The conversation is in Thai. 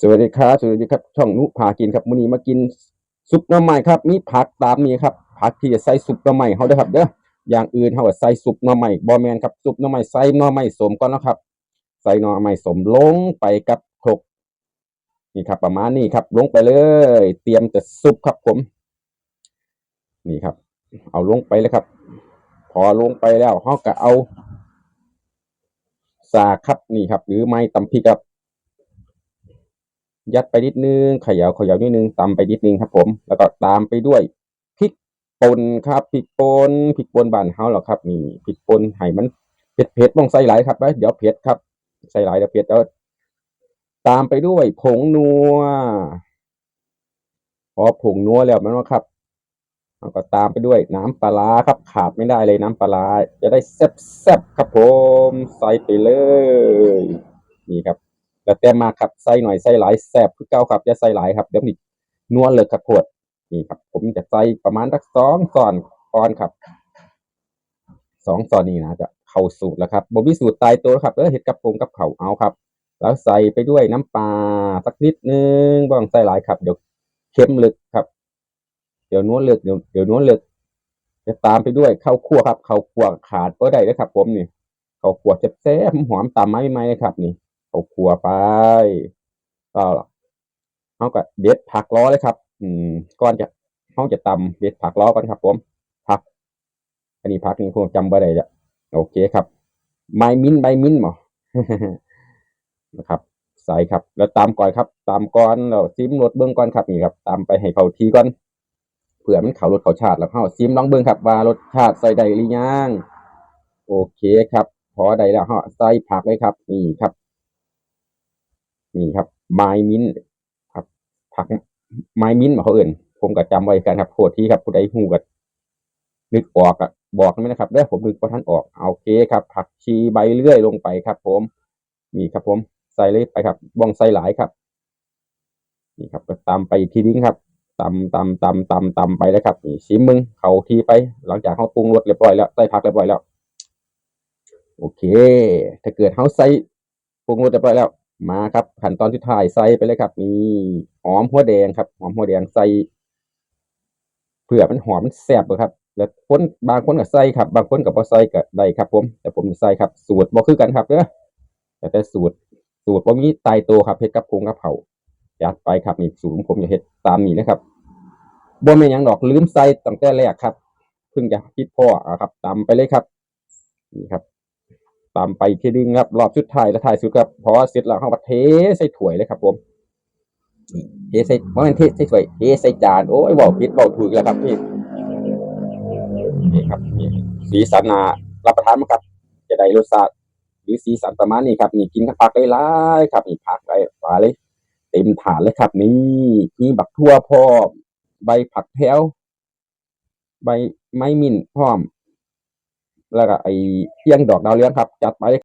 สวัสดีครับสวัสดีครับช่องนุพากินครับมื้อนี้มากินซุปหน่อไม้ครับ มีผักตามนี้ครับผักที่จะใส่ซุปหน่อไม้เฮาเด้ครับเด้ออย่างอื่นเฮาก็ใส่ซุปหน่อไม้บ่แม่นครับซุปหน่อไม้ใส่หน่อไม้สมก่อนนะครับ ใส่หน่อไม้สมลงไปกับครกนี่ครับ ประมาณนี้ครับ ลงไปเลย เตรียมจะซุปครับผม นี่ครับ เอาลงไปเลยครับ พอลงไปแล้วเฮาก็เอาสาครับนี่ครับ หรือไม้ตำพริกครับ ยัดไปนิดนึงเขย่าเขย่านิดนึงตำไปนิดนึงครับ ผม แล้วก็ตามไปด้วยพริกป่นครับพริกป่นพริกป่นบานเฮาหรอกครับนี่พริกป่นให้มันเผ็ดเผ็ดต้องใส่หลายครับเดี๋ยวเผ็ดครับใส่หลายเดี๋ยวเผ็ดแล้วตามไปด้วยผงนัวพอผงนัวแล้วมันว่าครับแล้วก็ตามไปด้วยน้ำปลาครับ ขาดไม่ได้เลยน้ำปลาร้าจะได้แซ่บๆครับผม ใส่ไปเลย นี่ครับ แล้วแต่มาครับใส่หน่อยใส่หลายแซ่บคือเก่าครับอย่าใส่หลายครับเดี๋ยวนี่นวลเลยครับขวดนี่ครับ ผมจะใส่ประมาณสักสองส่อนก่อนครับสองส่อนนี่นะจะเข้าสูตรแล้วครับบ่มีสูตรตายตัวครับเออเห็ดกับผมกับเขาเอาครับ แล้วใส่ไปด้วยน้ำปลาสักนิดนึงบ้องใส่หลายครับ เดี๋ยวเค็มลึกครับ เดี๋ยวนวลลึกเดี๋ยวเดี๋ยวนวลลึกจะตามไปด้วยข้าวคั่วครับข้าวคั่วขาดก็ได้เลยครับ ผมนี่ข้าวคั่วแซ่บๆหอมตามไม้ไม้ครับนี่ ข้าวคั่วไปก็เขาก็เด็ดผักล้อเลยครับ อืมก่อนจะเขาจะตำเด็ดผักล้อก่อนครับ ผมผัก อันนี้ผักนี่ผมจำบ่ได้ละโอเคครับไม้มิ้นใบมิ้นหมอนะครับ ใส่ครับ แล้วตามก่อนครับ ตามก่อนแล้วซิมรสเบื้องก่อนครับนี่ครับ ตามไปให้เขาทีก่อนเผื่อมันเขารสเขาชาติแล้วเขาซิมลองเบื้องครับ ว่ารสชาติใส่ได้หรือยังโอเคครับ พอได้แล้วเฮาใส่ผักเลยครับ นี่ครับ นี่ครับ ไม้มิ้นครับ ผักไม้มิ้นมาเขาเอื่นผมก็จำไว้กันครับโทษทีครับผู้ใดฮู้ก็นึกออกอะบอกไม่นะครับเด้ผมนึกว่าท่านออกโอเคครับ ผักชีใบเลื่อยลงไปครับ ผมนี่ครับ ผมใส่เลยไปครับบ้องใส่หลายครับ นี่ครับก็ตามไปทีนึงครับตำตำตำตำตำไปแล้วครับนี่ชิมมึงเขาทีไป หลังจากเขาปรุงรสเรียบร้อยแล้วใส่ผักเรียบร้อยแล้ว โอเค ถ้าเกิดเขาใส่ปรุงรสเรียบร้อยแล้ว มาครับขั้นตอนที่ถ่ายใส่ไปเลยครับนี่หอมหัวแดงครับ หอมหัวแดงใส่เผื่อมันหอมมันแซ่บครับ แล้วคนบางคนก็ใส่ครับ บางคนก็บ่ใส่ก็ได้ครับ ผม แต่ผมใส่ครับ สูตรบ่คือกันครับเด้อแต่แต่สูตรสูตรบ่มีตายตัวครับเฮ็ดกับพงกับเผาจัดไปครับนี่สูตรของผมจะเฮ็ดตามนี้นะครับบ่แม่นหยังดอกลืมใส่ตั้งแต่แรกครับเพิ่งจะคิดพ่ออะครับตามไปเลยครับนี่ครับ ตามไปทีนึงครับรอบสุดท้ายและท้ายสุดครับเพอเสร็จแล้วเฮาก็เทใส่ถ้วยเลยครับ ผมเทใส่บ่แม่นเทใส่ถ้วยเทใส่จานโอ้ยเว้าผิดเว้าถูกแล้วครับพี่นี่ครับนี่สีสันน่ารับประทานมั้งครับ จะได้รสชาติหรือสีสันประมาณนี้ครับนี่กินกับผักหลายครับนี่ผักไปปลาเลยเต็มถาดเลยครับ นี่มีบักทั่วพร้อมใบผักแพ้วใบไม้มิ้นพร้อม แล้วก็ไอ้เอียงดอกดาวเรืองครับ จัดไป